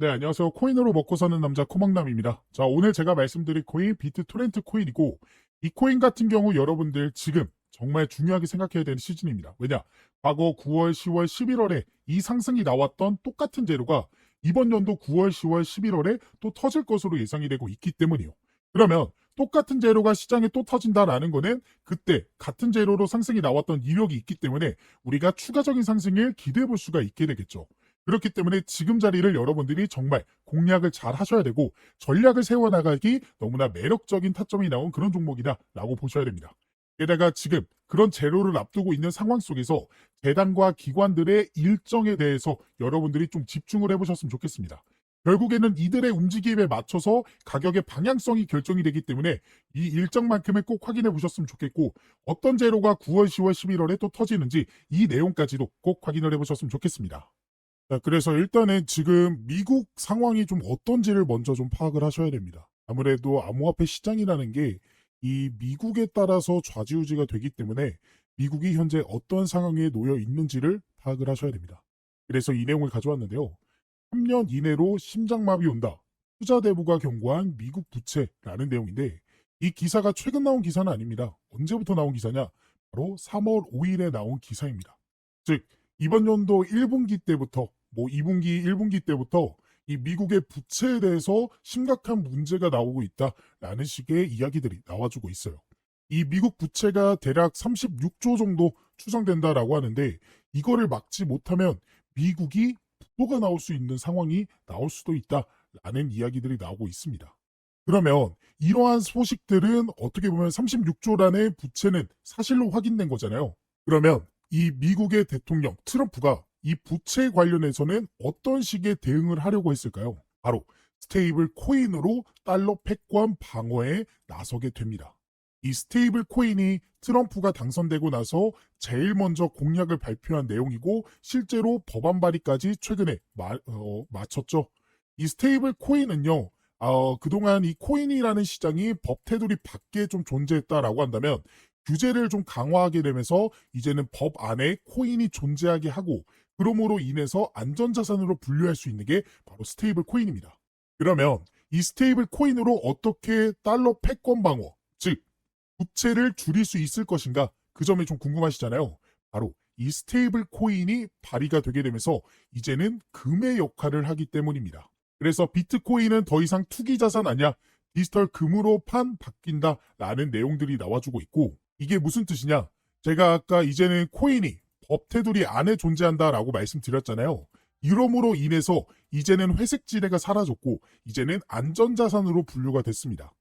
네, 안녕하세요. 코인으로 먹고 사는 남자 코막남입니다. 자, 오늘 제가 말씀드릴 코인 비트 토렌트 코인이고, 이 코인 같은 경우 여러분들 지금 정말 중요하게 생각해야 되는 시즌입니다. 왜냐? 과거 9월, 10월, 11월에 이 상승이 나왔던 똑같은 재료가 이번 연도 9월, 10월, 11월에 또 터질 것으로 예상이 되고 있기 때문이요. 그러면 똑같은 재료가 시장에 또 터진다라는 거는 그때 같은 재료로 상승이 나왔던 이력이 있기 때문에 우리가 추가적인 상승을 기대해 볼 수가 있게 되겠죠. 그렇기 때문에 지금 자리를 여러분들이 정말 공략을 잘 하셔야 되고 전략을 세워나가기 너무나 매력적인 타점이 나온 그런 종목이다라고 보셔야 됩니다. 게다가 지금 그런 재료를 앞두고 있는 상황 속에서 재단과 기관들의 일정에 대해서 여러분들이 좀 집중을 해보셨으면 좋겠습니다. 결국에는 이들의 움직임에 맞춰서 가격의 방향성이 결정이 되기 때문에 이 일정만큼을 꼭 확인해 보셨으면 좋겠고 어떤 재료가 9월, 10월, 11월에 또 터지는지 이 내용까지도 꼭 확인을 해 보셨으면 좋겠습니다. 자, 그래서 일단은 지금 미국 상황이 좀 어떤지를 먼저 좀 파악을 하셔야 됩니다. 아무래도 암호화폐 시장이라는 게 이 미국에 따라서 좌지우지가 되기 때문에 미국이 현재 어떤 상황에 놓여 있는지를 파악을 하셔야 됩니다. 그래서 이 내용을 가져왔는데요. 3년 이내로 심장마비 온다. 투자 대부가 경고한 미국 부채라는 내용인데 이 기사가 최근 나온 기사는 아닙니다. 언제부터 나온 기사냐? 바로 3월 5일에 나온 기사입니다. 즉 이번 연도 1분기 때부터 뭐 2분기, 1분기 때부터 이 미국의 부채에 대해서 심각한 문제가 나오고 있다라는 식의 이야기들이 나와주고 있어요. 이 미국 부채가 대략 36조 정도 추정된다라고 하는데 이거를 막지 못하면 미국이 부도가 나올 수 있는 상황이 나올 수도 있다라는 이야기들이 나오고 있습니다. 그러면 이러한 소식들은 어떻게 보면 36조란의 부채는 사실로 확인된 거잖아요. 그러면 이 미국의 대통령 트럼프가 이 부채 관련해서는 어떤 식의 대응을 하려고 했을까요? 바로 스테이블 코인으로 달러 패권 방어에 나서게 됩니다. 이 스테이블 코인이 트럼프가 당선되고 나서 제일 먼저 공약을 발표한 내용이고 실제로 법안 발의까지 최근에 마, 어, 마쳤죠. 이 스테이블 코인은요. 어, 그동안 이 코인이라는 시장이 법 테두리 밖에 좀 존재했다라고 한다면 규제를 좀 강화하게 되면서 이제는 법 안에 코인이 존재하게 하고 그러므로 인해서 안전자산으로 분류할 수 있는 게 바로 스테이블 코인입니다. 그러면 이 스테이블 코인으로 어떻게 달러 패권 방어, 즉 부채를 줄일 수 있을 것인가 그 점이 좀 궁금하시잖아요. 바로 이 스테이블 코인이 발의가 되게 되면서 이제는 금의 역할을 하기 때문입니다. 그래서 비트코인은 더 이상 투기 자산 아니야. 디지털 금으로 판 바뀐다 라는 내용들이 나와주고 있고 이게 무슨 뜻이냐? 제가 아까 이제는 코인이 법 테두리 안에 존재한다라고 말씀드렸잖아요. 이러므로 인해서 이제는 회색 지대가 사라졌고 이제는 안전자산으로 분류가 됐습니다.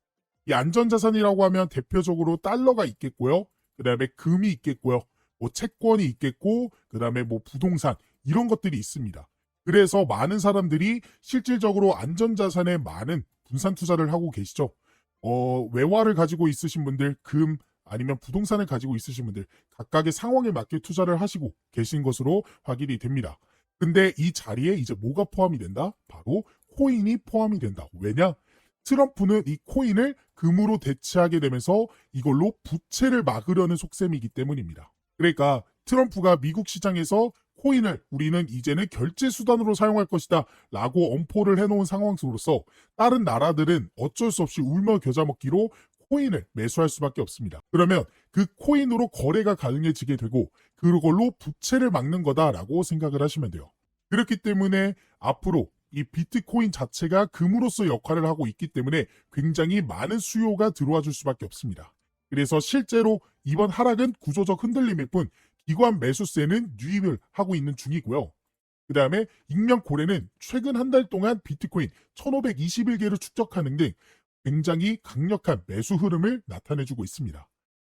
이 안전자산이라고 하면 대표적으로 달러가 있겠고요. 그 다음에 금이 있겠고요. 뭐 채권이 있겠고 그 다음에 뭐 부동산 이런 것들이 있습니다. 그래서 많은 사람들이 실질적으로 안전자산에 많은 분산 투자를 하고 계시죠. 어, 외화를 가지고 있으신 분들, 금, 아니면 부동산을 가지고 있으신 분들 각각의 상황에 맞게 투자를 하시고 계신 것으로 확인이 됩니다. 근데 이 자리에 이제 뭐가 포함이 된다? 바로 코인이 포함이 된다. 왜냐? 트럼프는 이 코인을 금으로 대체하게 되면서 이걸로 부채를 막으려는 속셈이기 때문입니다. 그러니까 트럼프가 미국 시장에서 코인을 우리는 이제는 결제 수단으로 사용할 것이다 라고 엄포를 해놓은 상황으로서 다른 나라들은 어쩔 수 없이 울며 겨자 먹기로 코인을 매수할 수밖에 없습니다. 그러면 그 코인으로 거래가 가능해지게 되고 그걸로 부채를 막는 거다라고 생각을 하시면 돼요. 그렇기 때문에 앞으로 이 비트코인 자체가 금으로서 역할을 하고 있기 때문에 굉장히 많은 수요가 들어와 줄 수밖에 없습니다. 그래서 실제로 이번 하락은 구조적 흔들림일 뿐 기관 매수세는 유입을 하고 있는 중이고요. 그 다음에 익명 고래는 최근 한 달 동안 비트코인 1521개를 축적하는 등 굉장히 강력한 매수 흐름을 나타내주고 있습니다.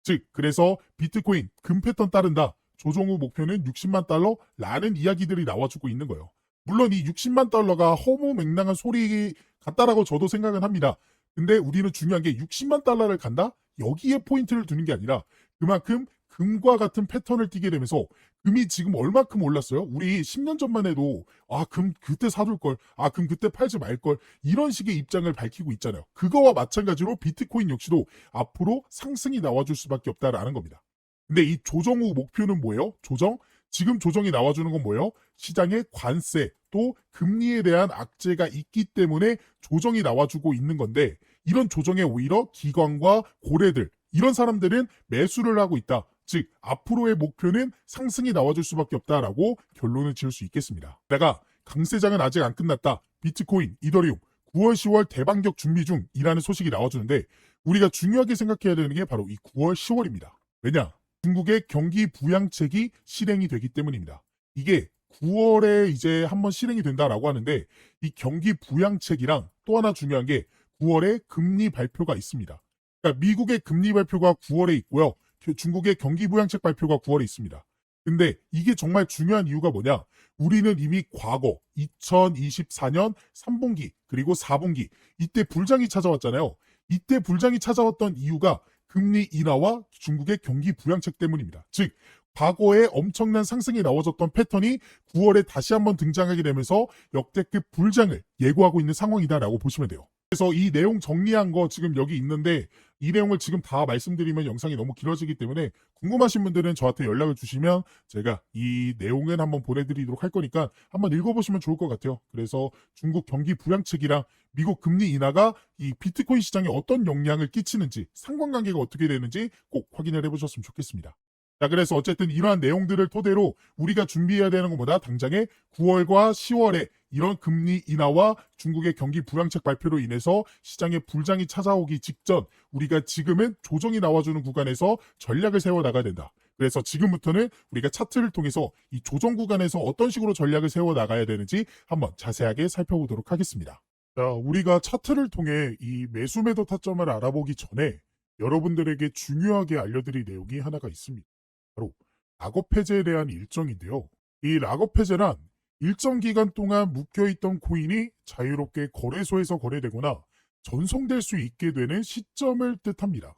즉, 그래서 비트코인 금 패턴 따른다. 조정 후 목표는 60만 달러라는 이야기들이 나와주고 있는 거예요. 물론 이 60만 달러가 허무맹랑한 소리 같다라고 저도 생각은 합니다. 근데 우리는 중요한 게 60만 달러를 간다? 여기에 포인트를 두는 게 아니라 그만큼 금과 같은 패턴을 띠게 되면서 금이 지금 얼마큼 올랐어요? 우리 10년 전만 해도 아, 금 그때 사둘 걸. 아, 금 그때 팔지 말 걸. 이런 식의 입장을 밝히고 있잖아요. 그거와 마찬가지로 비트코인 역시도 앞으로 상승이 나와 줄 수밖에 없다라는 겁니다. 근데 이 조정 후 목표는 뭐예요? 조정 지금 조정이 나와 주는 건 뭐예요? 시장의 관세 또 금리에 대한 악재가 있기 때문에 조정이 나와 주고 있는 건데 이런 조정에 오히려 기관과 고래들 이런 사람들은 매수를 하고 있다. 즉 앞으로의 목표는 상승이 나와줄 수밖에 없다라고 결론을 지을 수 있겠습니다. 내가 강세장은 아직 안 끝났다. 비트코인, 이더리움 9월, 10월 대반격 준비 중이라는 소식이 나와주는데 우리가 중요하게 생각해야 되는 게 바로 이 9월, 10월입니다. 왜냐? 중국의 경기 부양책이 실행이 되기 때문입니다. 이게 9월에 이제 한번 실행이 된다라고 하는데 이 경기 부양책이랑 또 하나 중요한 게 9월에 금리 발표가 있습니다. 그러니까 미국의 금리 발표가 9월에 있고요. 중국의 경기 부양책 발표가 9월에 있습니다. 근데 이게 정말 중요한 이유가 뭐냐? 우리는 이미 과거 2024년 3분기 그리고 4분기 이때 불장이 찾아왔잖아요. 이때 불장이 찾아왔던 이유가 금리 인하와 중국의 경기 부양책 때문입니다. 즉 과거에 엄청난 상승이 나와줬던 패턴이 9월에 다시 한번 등장하게 되면서 역대급 불장을 예고하고 있는 상황이다라고 보시면 돼요. 그래서 이 내용 정리한 거 지금 여기 있는데 이 내용을 지금 다 말씀드리면 영상이 너무 길어지기 때문에 궁금하신 분들은 저한테 연락을 주시면 제가 이 내용은 한번 보내드리도록 할 거니까 한번 읽어보시면 좋을 것 같아요. 그래서 중국 경기 부양책이랑 미국 금리 인하가 이 비트코인 시장에 어떤 영향을 끼치는지 상관관계가 어떻게 되는지 꼭 확인을 해보셨으면 좋겠습니다. 자, 그래서 어쨌든 이러한 내용들을 토대로 우리가 준비해야 되는 것보다 당장에 9월과 10월에 이런 금리 인하와 중국의 경기 불황책 발표로 인해서 시장에 불장이 찾아오기 직전 우리가 지금은 조정이 나와주는 구간에서 전략을 세워 나가야 된다. 그래서 지금부터는 우리가 차트를 통해서 이 조정 구간에서 어떤 식으로 전략을 세워 나가야 되는지 한번 자세하게 살펴보도록 하겠습니다. 자, 우리가 차트를 통해 이 매수 매도 타점을 알아보기 전에 여러분들에게 중요하게 알려드릴 내용이 하나가 있습니다. 바로 락업 해제에 대한 일정인데요. 이 락업 해제란 일정 기간 동안 묵혀있던 코인이 자유롭게 거래소에서 거래되거나 전송될 수 있게 되는 시점을 뜻합니다.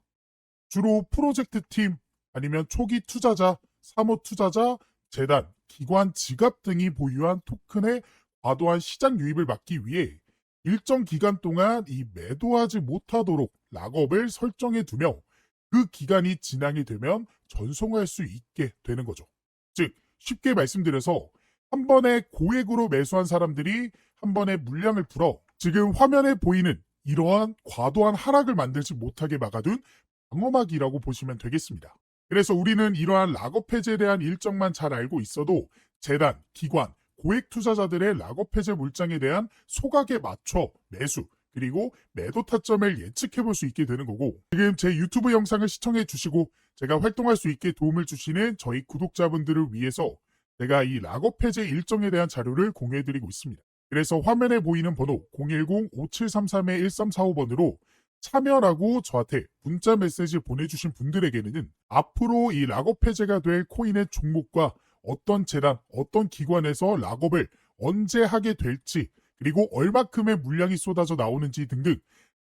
주로 프로젝트 팀 아니면 초기 투자자, 사모 투자자, 재단, 기관 지갑 등이 보유한 토큰의 과도한 시장 유입을 막기 위해 일정 기간 동안 이 매도하지 못하도록 락업을 설정해 두며 그 기간이 지나게 되면 전송할 수 있게 되는 거죠. 즉, 쉽게 말씀드려서 한 번에 고액으로 매수한 사람들이 한 번에 물량을 풀어 지금 화면에 보이는 이러한 과도한 하락을 만들지 못하게 막아둔 방어막이라고 보시면 되겠습니다. 그래서 우리는 이러한 락업 해제에 대한 일정만 잘 알고 있어도 재단, 기관, 고액 투자자들의 락업 해제 물량에 대한 소각에 맞춰 매수, 그리고 매도 타점을 예측해 볼 수 있게 되는 거고 지금 제 유튜브 영상을 시청해 주시고 제가 활동할 수 있게 도움을 주시는 저희 구독자분들을 위해서 제가 이 락업 해제 일정에 대한 자료를 공유해 드리고 있습니다. 그래서 화면에 보이는 번호 010-5733-1345번으로 참여라고 저한테 문자 메시지 보내주신 분들에게는 앞으로 이 락업 해제가 될 코인의 종목과 어떤 재단, 어떤 기관에서 락업을 언제 하게 될지 그리고 얼마큼의 물량이 쏟아져 나오는지 등등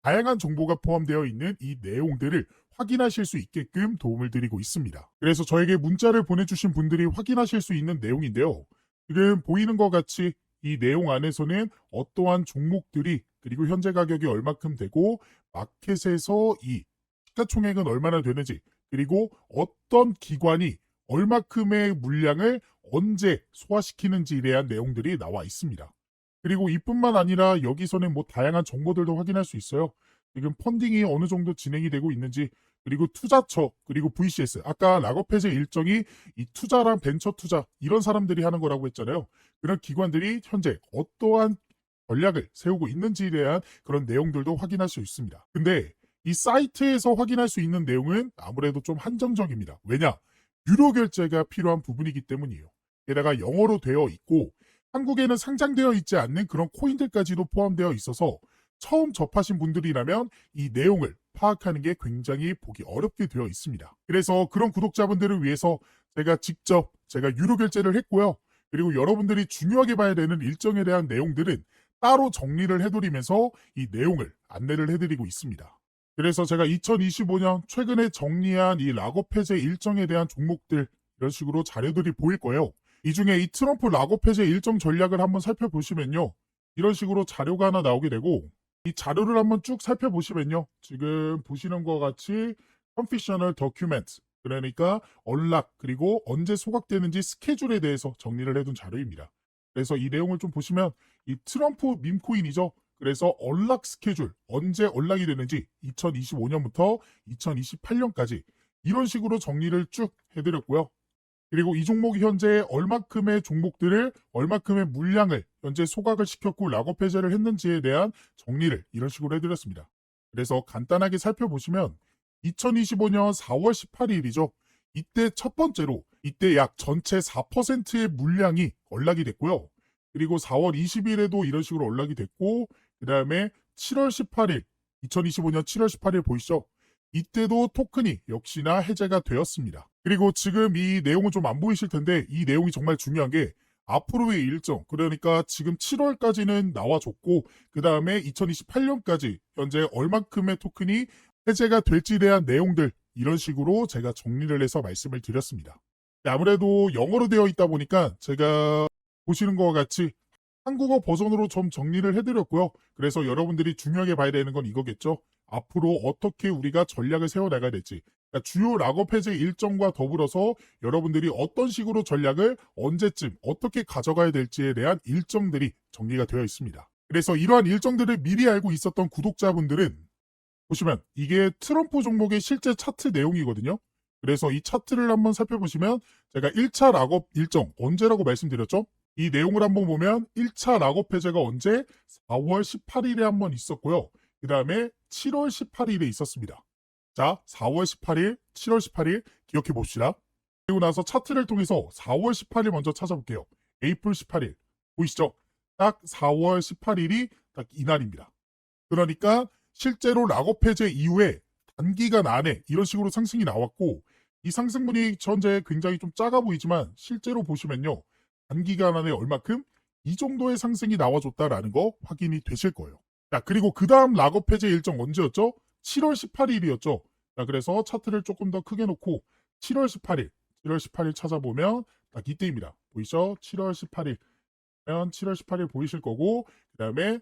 다양한 정보가 포함되어 있는 이 내용들을 확인하실 수 있게끔 도움을 드리고 있습니다. 그래서 저에게 문자를 보내주신 분들이 확인하실 수 있는 내용인데요. 지금 보이는 것 같이 이 내용 안에서는 어떠한 종목들이 그리고 현재 가격이 얼마큼 되고 마켓에서 이 시가총액은 얼마나 되는지 그리고 어떤 기관이 얼마큼의 물량을 언제 소화시키는지에 대한 내용들이 나와 있습니다. 그리고 이뿐만 아니라 여기서는 뭐 다양한 정보들도 확인할 수 있어요. 지금 펀딩이 어느 정도 진행이 되고 있는지 그리고 투자처 그리고 VCS 아까 락업 해제 일정이 이 투자랑 벤처 투자 이런 사람들이 하는 거라고 했잖아요. 그런 기관들이 현재 어떠한 전략을 세우고 있는지에 대한 그런 내용들도 확인할 수 있습니다. 근데 이 사이트에서 확인할 수 있는 내용은 아무래도 좀 한정적입니다. 왜냐? 유료 결제가 필요한 부분이기 때문이에요. 게다가 영어로 되어 있고 한국에는 상장되어 있지 않는 그런 코인들까지도 포함되어 있어서 처음 접하신 분들이라면 이 내용을 파악하는 게 굉장히 보기 어렵게 되어 있습니다. 그래서 그런 구독자분들을 위해서 제가 직접 제가 유료 결제를 했고요. 그리고 여러분들이 중요하게 봐야 되는 일정에 대한 내용들은 따로 정리를 해드리면서 이 내용을 안내를 해드리고 있습니다. 그래서 제가 2025년 최근에 정리한 이 락업 해제 일정에 대한 종목들 이런 식으로 자료들이 보일 거예요. 이 중에 이 트럼프 락업 해제 일정 전략을 한번 살펴보시면요. 이런 식으로 자료가 하나 나오게 되고 이 자료를 한번 쭉 살펴보시면요. 지금 보시는 것 같이 Confessional Document 그러니까 언락 그리고 언제 소각되는지 스케줄에 대해서 정리를 해둔 자료입니다. 그래서 이 내용을 좀 보시면 이 트럼프 밈코인이죠. 그래서 언락 스케줄 언제 언락이 되는지 2025년부터 2028년까지 이런 식으로 정리를 쭉 해드렸고요. 그리고 이 종목이 현재 얼마큼의 종목들을 얼마큼의 물량을 현재 소각을 시켰고 락업 해제를 했는지에 대한 정리를 이런 식으로 해드렸습니다. 그래서 간단하게 살펴보시면 2025년 4월 18일이죠. 이때 첫 번째로 이때 약 전체 4%의 물량이 언락이 됐고요. 그리고 4월 20일에도 이런 식으로 언락이 됐고 그 다음에 7월 18일 2025년 7월 18일 보이시죠? 이때도 토큰이 역시나 해제가 되었습니다. 그리고 지금 이 내용은 좀 안 보이실 텐데 이 내용이 정말 중요한 게 앞으로의 일정 그러니까 지금 7월까지는 나와줬고 그 다음에 2028년까지 현재 얼만큼의 토큰이 해제가 될지에 대한 내용들 이런 식으로 제가 정리를 해서 말씀을 드렸습니다. 네, 아무래도 영어로 되어 있다 보니까 제가 보시는 것과 같이 한국어 버전으로 좀 정리를 해드렸고요. 그래서 여러분들이 중요하게 봐야 되는 건 이거겠죠. 앞으로 어떻게 우리가 전략을 세워나가야 될지. 그러니까 주요 락업 해제 일정과 더불어서 여러분들이 어떤 식으로 전략을 언제쯤 어떻게 가져가야 될지에 대한 일정들이 정리가 되어 있습니다. 그래서 이러한 일정들을 미리 알고 있었던 구독자분들은 보시면 이게 트럼프 종목의 실제 차트 내용이거든요. 그래서 이 차트를 한번 살펴보시면 제가 1차 락업 일정 언제라고 말씀드렸죠? 이 내용을 한번 보면 1차 락업 해제가 언제 4월 18일에 한번 있었고요. 그 다음에 7월 18일에 있었습니다. 자, 4월 18일, 7월 18일 기억해 봅시다. 그리고 나서 차트를 통해서 4월 18일 먼저 찾아볼게요. 에이플 18일. 보이시죠? 딱 4월 18일이 딱 이날입니다. 그러니까 실제로 락업 해제 이후에 단기간 안에 이런 식으로 상승이 나왔고 이 상승분이 현재 굉장히 좀 작아 보이지만 실제로 보시면요. 단기간 안에 얼마큼 이 정도의 상승이 나와줬다라는 거 확인이 되실 거예요. 자, 그리고 그 다음 락업 해제 일정 언제였죠? 7월 18일이었죠. 자, 그래서 차트를 조금 더 크게 놓고 7월 18일, 7월 18일 찾아보면 딱 이때입니다. 보이죠? 7월 18일. 그러면 7월 18일 보이실 거고, 그 다음에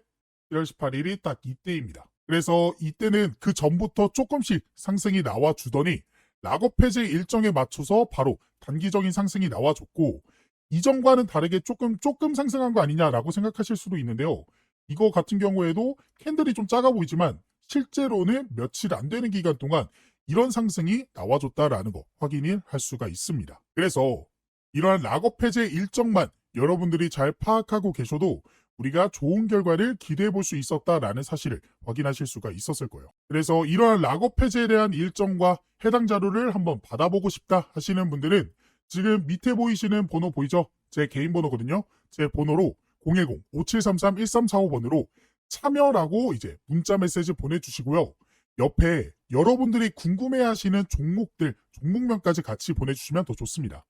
7월 18일이 딱 이때입니다. 그래서 이때는 그 전부터 조금씩 상승이 나와주더니 락업 해제 일정에 맞춰서 바로 단기적인 상승이 나와줬고, 이전과는 다르게 조금 조금 상승한 거 아니냐라고 생각하실 수도 있는데요. 이거 같은 경우에도 캔들이 좀 작아 보이지만 실제로는 며칠 안 되는 기간 동안 이런 상승이 나와줬다라는 거 확인을 할 수가 있습니다. 그래서 이러한 락업 해제 일정만 여러분들이 잘 파악하고 계셔도 우리가 좋은 결과를 기대해 볼 수 있었다라는 사실을 확인하실 수가 있었을 거예요. 그래서 이러한 락업 해제에 대한 일정과 해당 자료를 한번 받아보고 싶다 하시는 분들은 지금 밑에 보이시는 번호 보이죠? 제 개인 번호거든요. 제 번호로 010-5733-1345번으로 참여라고 이제 문자 메시지 보내주시고요. 옆에 여러분들이 궁금해하시는 종목들, 종목명까지 같이 보내주시면 더 좋습니다.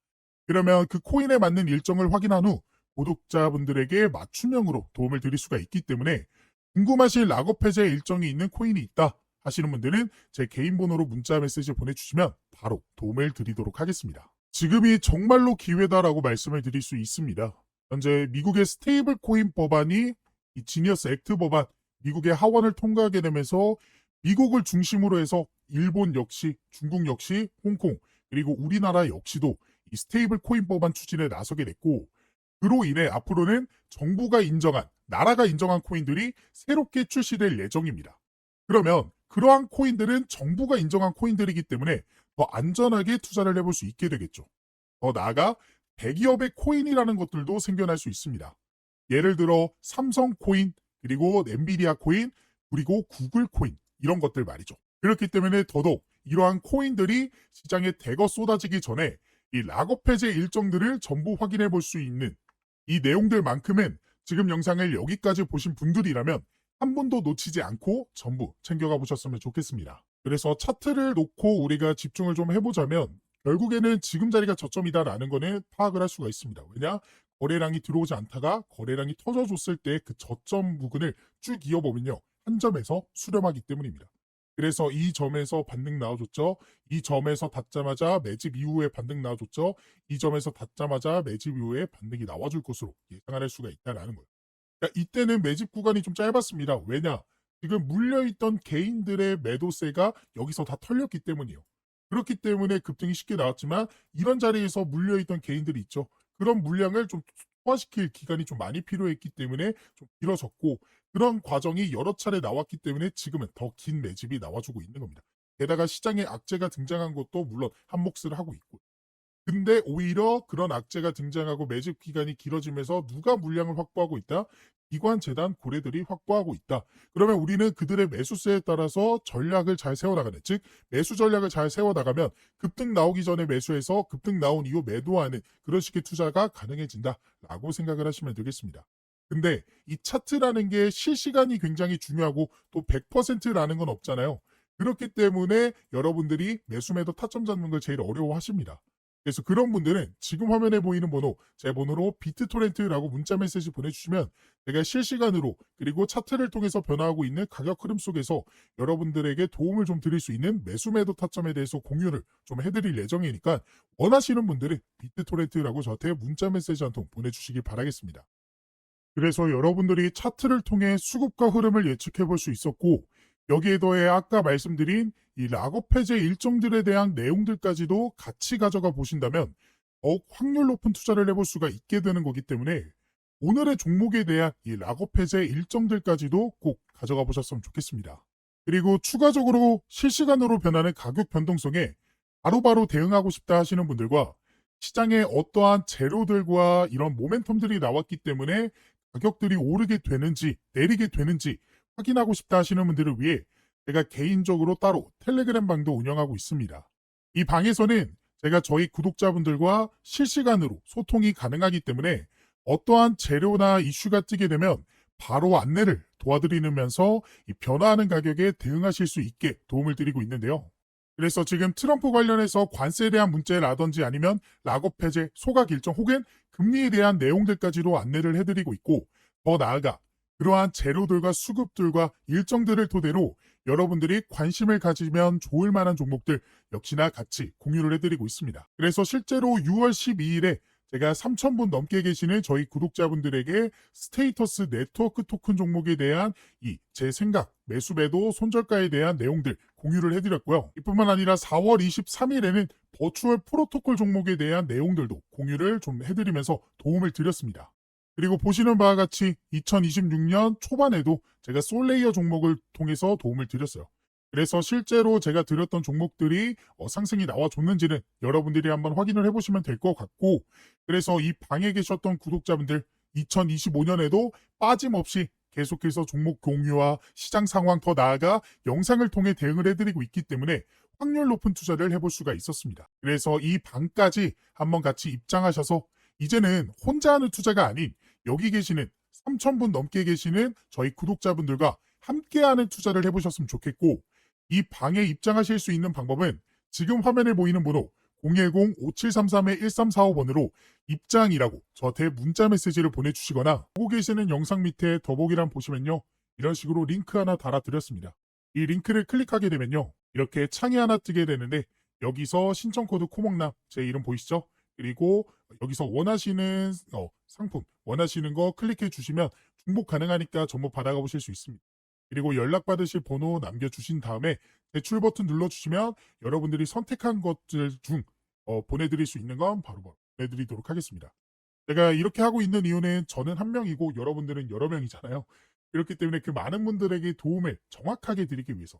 그러면 그 코인에 맞는 일정을 확인한 후 구독자분들에게 맞춤형으로 도움을 드릴 수가 있기 때문에 궁금하신 락업 해제 일정이 있는 코인이 있다 하시는 분들은 제 개인 번호로 문자 메시지 보내주시면 바로 도움을 드리도록 하겠습니다. 지금이 정말로 기회다라고 말씀을 드릴 수 있습니다. 현재 미국의 스테이블 코인 법안이 이 지니어스 액트 법안, 미국의 하원을 통과하게 되면서 미국을 중심으로 해서 일본 역시, 중국 역시, 홍콩, 그리고 우리나라 역시도 이 스테이블 코인 법안 추진에 나서게 됐고, 그로 인해 앞으로는 정부가 인정한, 나라가 인정한 코인들이 새롭게 출시될 예정입니다. 그러면 그러한 코인들은 정부가 인정한 코인들이기 때문에 더 안전하게 투자를 해볼 수 있게 되겠죠. 더 나아가 대기업의 코인이라는 것들도 생겨날 수 있습니다. 예를 들어 삼성 코인, 그리고 엔비디아 코인, 그리고 구글 코인 이런 것들 말이죠. 그렇기 때문에 더더욱 이러한 코인들이 시장에 대거 쏟아지기 전에 이 락업 해제 일정들을 전부 확인해 볼 수 있는 이 내용들만큼은 지금 영상을 여기까지 보신 분들이라면 한 번도 놓치지 않고 전부 챙겨가 보셨으면 좋겠습니다. 그래서 차트를 놓고 우리가 집중을 좀 해보자면 결국에는 지금 자리가 저점이다라는 거는 파악을 할 수가 있습니다. 왜냐? 거래량이 들어오지 않다가 거래량이 터져줬을 때 그 저점 부근을 쭉 이어보면요. 한 점에서 수렴하기 때문입니다. 그래서 이 점에서 반등 나와줬죠. 이 점에서 닿자마자 매집 이후에 반등 나와줬죠. 이 점에서 닿자마자 매집 이후에 반등이 나와줄 것으로 예상을 할 수가 있다라는 거예요. 그러니까 이때는 매집 구간이 좀 짧았습니다. 왜냐? 지금 물려있던 개인들의 매도세가 여기서 다 털렸기 때문이에요. 그렇기 때문에 급등이 쉽게 나왔지만 이런 자리에서 물려있던 개인들이 있죠. 그런 물량을 좀 소화시킬 기간이 좀 많이 필요했기 때문에 좀 길어졌고 그런 과정이 여러 차례 나왔기 때문에 지금은 더 긴 매집이 나와주고 있는 겁니다. 게다가 시장에 악재가 등장한 것도 물론 한 몫을 하고 있고 근데 오히려 그런 악재가 등장하고 매집 기간이 길어지면서 누가 물량을 확보하고 있다? 기관, 재단, 고래들이 확보하고 있다. 그러면 우리는 그들의 매수세에 따라서 전략을 잘 세워나가는, 즉 매수 전략을 잘 세워나가면 급등 나오기 전에 매수해서 급등 나온 이후 매도하는 그런 식의 투자가 가능해진다라고 생각을 하시면 되겠습니다. 근데 이 차트라는 게 실시간이 굉장히 중요하고 또 100%라는 건 없잖아요. 그렇기 때문에 여러분들이 매수 매도 타점 잡는 걸 제일 어려워하십니다. 그래서 그런 분들은 지금 화면에 보이는 번호, 제 번호로 비트토렌트라고 문자 메시지 보내주시면 제가 실시간으로 그리고 차트를 통해서 변화하고 있는 가격 흐름 속에서 여러분들에게 도움을 좀 드릴 수 있는 매수 매도 타점에 대해서 공유를 좀 해드릴 예정이니까 원하시는 분들은 비트토렌트라고 저한테 문자 메시지 한 통 보내주시기 바라겠습니다. 그래서 여러분들이 차트를 통해 수급과 흐름을 예측해 볼 수 있었고 여기에 더해 아까 말씀드린 이 락업 해제 일정들에 대한 내용들까지도 같이 가져가 보신다면 더욱 확률 높은 투자를 해볼 수가 있게 되는 거기 때문에 오늘의 종목에 대한 이 락업 해제 일정들까지도 꼭 가져가 보셨으면 좋겠습니다. 그리고 추가적으로 실시간으로 변하는 가격 변동성에 바로바로 대응하고 싶다 하시는 분들과 시장에 어떠한 재료들과 이런 모멘텀들이 나왔기 때문에 가격들이 오르게 되는지 내리게 되는지 확인하고 싶다 하시는 분들을 위해 제가 개인적으로 따로 텔레그램 방도 운영하고 있습니다. 이 방에서는 제가 저희 구독자분들과 실시간으로 소통이 가능하기 때문에 어떠한 재료나 이슈가 뜨게 되면 바로 안내를 도와드리면서 이 변화하는 가격에 대응하실 수 있게 도움을 드리고 있는데요. 그래서 지금 트럼프 관련해서 관세에 대한 문제라든지 아니면 락업 해제, 소각 일정 혹은 금리에 대한 내용들까지도 안내를 해드리고 있고 더 나아가 그러한 재료들과 수급들과 일정들을 토대로 여러분들이 관심을 가지면 좋을 만한 종목들 역시나 같이 공유를 해드리고 있습니다. 그래서 실제로 6월 12일에 제가 3,000분 넘게 계시는 저희 구독자분들에게 스테이터스 네트워크 토큰 종목에 대한 이 제 생각, 매수 매도 손절가에 대한 내용들 공유를 해드렸고요. 이뿐만 아니라 4월 23일에는 버추얼 프로토콜 종목에 대한 내용들도 공유를 좀 해드리면서 도움을 드렸습니다. 그리고 보시는 바와 같이 2026년 초반에도 제가 솔레이어 종목을 통해서 도움을 드렸어요. 그래서 실제로 제가 드렸던 종목들이 어, 상승이 나와줬는지는 여러분들이 한번 확인을 해보시면 될 것 같고 그래서 이 방에 계셨던 구독자분들 2025년에도 빠짐없이 계속해서 종목 공유와 시장 상황 더 나아가 영상을 통해 대응을 해드리고 있기 때문에 확률 높은 투자를 해볼 수가 있었습니다. 그래서 이 방까지 한번 같이 입장하셔서 이제는 혼자 하는 투자가 아닌 여기 계시는 3,000분 넘게 계시는 저희 구독자분들과 함께하는 투자를 해보셨으면 좋겠고 이 방에 입장하실 수 있는 방법은 지금 화면에 보이는 번호 010-5733-1345번으로 입장이라고 저한테 문자 메시지를 보내주시거나 보고 계시는 영상 밑에 더보기란 보시면요. 이런 식으로 링크 하나 달아드렸습니다. 이 링크를 클릭하게 되면요. 이렇게 창이 하나 뜨게 되는데 여기서 신청 코드 코먹남 제 이름 보이시죠? 그리고 여기서 원하시는 어, 상품 원하시는 거 클릭해 주시면 중복 가능하니까 전부 받아가 보실 수 있습니다. 그리고 연락받으실 번호 남겨주신 다음에 대출 버튼 눌러주시면 여러분들이 선택한 것들 중 어, 보내드릴 수 있는 건 바로 보내드리도록 하겠습니다. 제가 이렇게 하고 있는 이유는 저는 한 명이고 여러분들은 여러 명이잖아요. 그렇기 때문에 그 많은 분들에게 도움을 정확하게 드리기 위해서